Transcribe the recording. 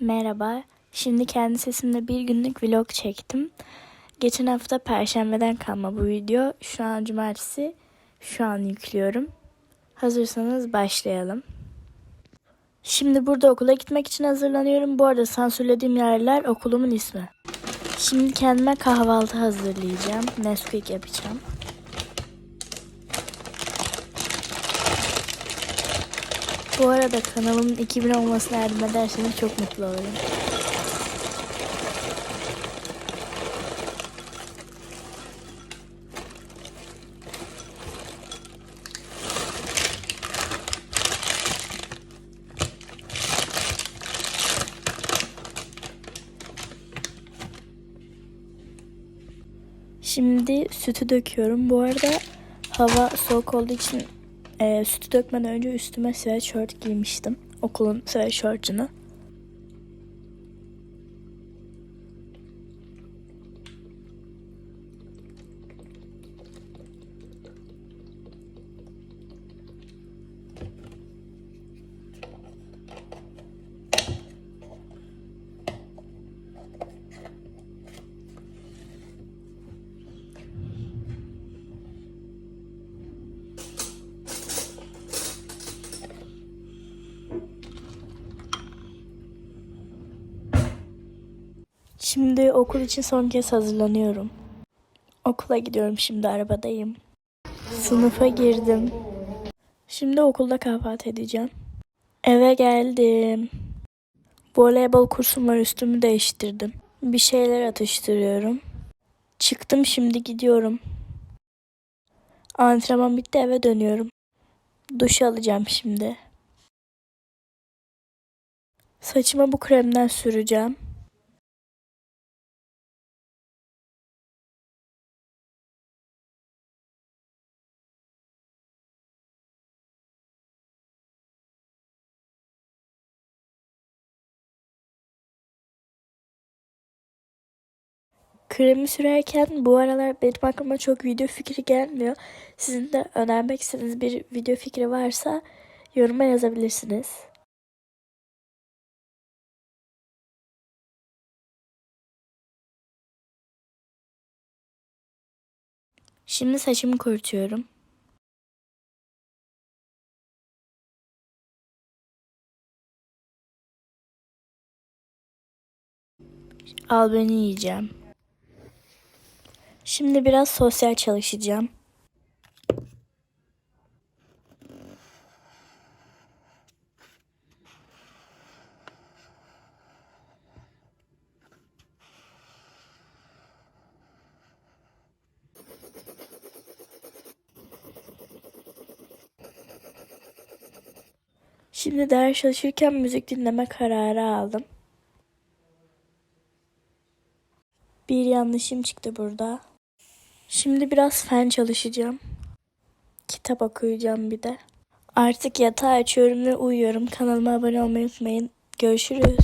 Merhaba. Şimdi kendi sesimle bir günlük vlog çektim. Geçen hafta perşembeden kalma bu video. Şu an cumartesi. Şu an yüklüyorum. Hazırsanız başlayalım. Şimdi burada okula gitmek için hazırlanıyorum. Bu arada sansürlediğim yerler okulumun ismi. Şimdi kendime kahvaltı hazırlayacağım. Nesquik yapacağım. Bu arada kanalımın 2000 olmasına yardım ederseniz çok mutlu olurum. Şimdi sütü döküyorum. Bu arada hava soğuk olduğu için e, sütü dökmeden önce üstüme sweatshirt giymiştim. Okulun sweatshirt'ünü. Şimdi okul için son kez hazırlanıyorum. Okula gidiyorum şimdi arabadayım. Sınıfa girdim. Şimdi okulda kahvaltı edeceğim. Eve geldim. Voleybol kursum var üstümü değiştirdim. Bir şeyler atıştırıyorum. Çıktım şimdi gidiyorum. Antrenman bitti eve dönüyorum. Duş alacağım şimdi. Saçıma bu kremden süreceğim. Kremi sürerken bu aralar benim aklıma çok video fikri gelmiyor. Sizin de önermek istediğiniz bir video fikri varsa yoruma yazabilirsiniz. Şimdi saçımı kurutuyorum. Al beni yiyeceğim. Şimdi biraz sosyal çalışacağım. Şimdi ders çalışırken müzik dinleme kararı aldım. Bir yanlışım çıktı burada. Şimdi biraz fen çalışacağım. Kitap okuyacağım bir de. Artık yatağı açıyorum ve uyuyorum. Kanalıma abone olmayı unutmayın. Görüşürüz.